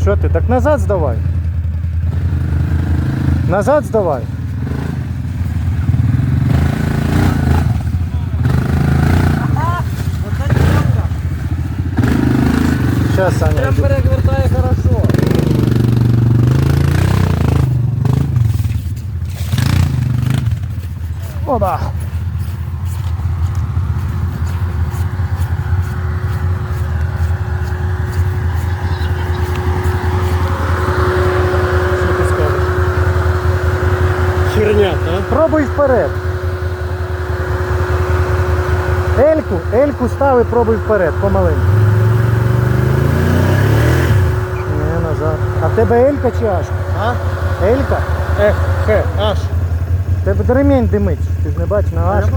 Що ти? Так назад здавай. Назад здавай. Сейчас, Саня. Прям йду. перевертає хорошо. Оба. Пробуй вперед. Ельку, ельку став і пробуй вперед, помаленьку. Не, назад. А в тебе елька чи аж? А? Елька? Ех, хе, аж. В тебе ремінь димить, ти ж не бачиш на бачу.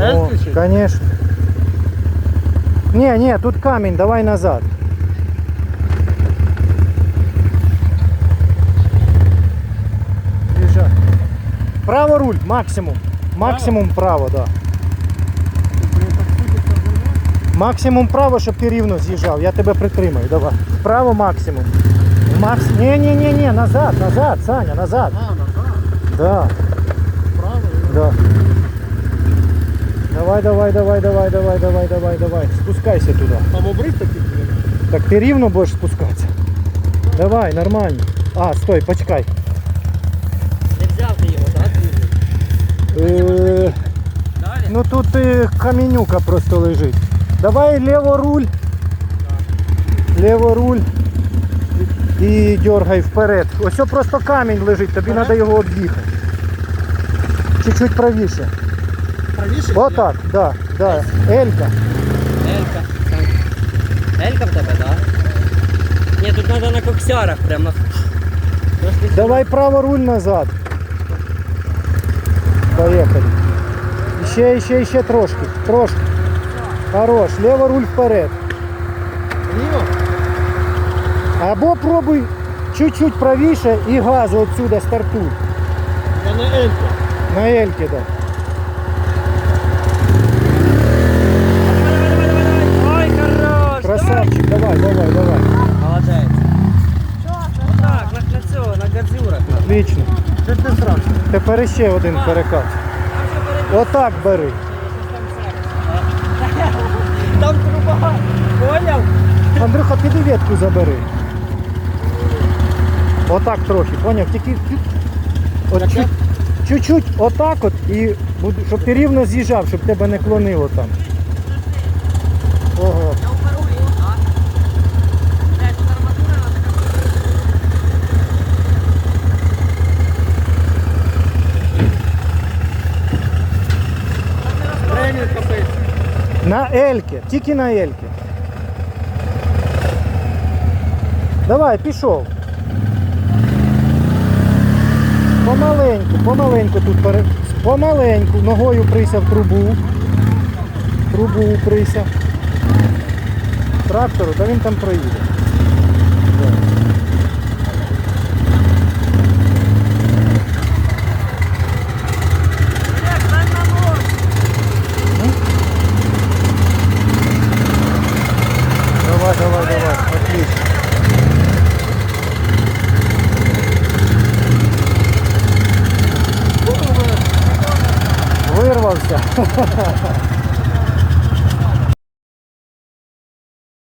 О, чи? Конечно. Не, не, тут камень, давай назад. Право руль, максимум. Максимум право, да. Максимум право, щоб ти рівно з'їжджав. Я тебе притримаю. Давай. Вправо максимум. Макс... Ні, ні, ні, ні, назад, назад, Саня, назад. А, назад. Да, Право. да. Давай, давай, давай, давай, давай, давай, давай, давай. Спускайся туди. Там обрив такий? Так ти рівно будеш спускатися. Давай, нормально. А, стой, почекай. Не взяв ти його, так? Е, Далі? Ну тут каменюка просто лежить. Давай леворуль. Леворуль. І дергай вперед. Ось просто камінь лежить, тобі треба його об'їхати. Чуть-чуть правіше. Правіше? Отак, да, да. Елька. Елька. Елька в тебе, так? Ні, тут треба на коксярах прямо. Давай право руль назад. Поехали. Ще, ще, ще трошки. Трошки. Хорош. Лево руль вперед. Ліво? Або пробуй чуть-чуть правіше і газу отсюда стартуй. Я на Ельку. На Ельке, да. Ой, хорош! Красавчик, давай, давай, давай. Молодець. Отак, на, на цього, на гадзюрах. Отлично. Це сразу. Тепер ще один перекат. Отак бери. Там труба. Поняв? Андрюха, піди ветку забери. Отак трохи, поняв? Тільки от чуть-чуть отак от і щоб ти рівно з'їжджав, щоб тебе не клонило там. На Ельке, тільки на Ельке. Давай, пішов. Помаленьку, помаленьку тут пере... Помаленьку, ногою прися в трубу. Трубу уприся. Трактору, та він там проїде. Да. Блядь, стань на нос. Давай, давай, давай. Отлично. Вирвався.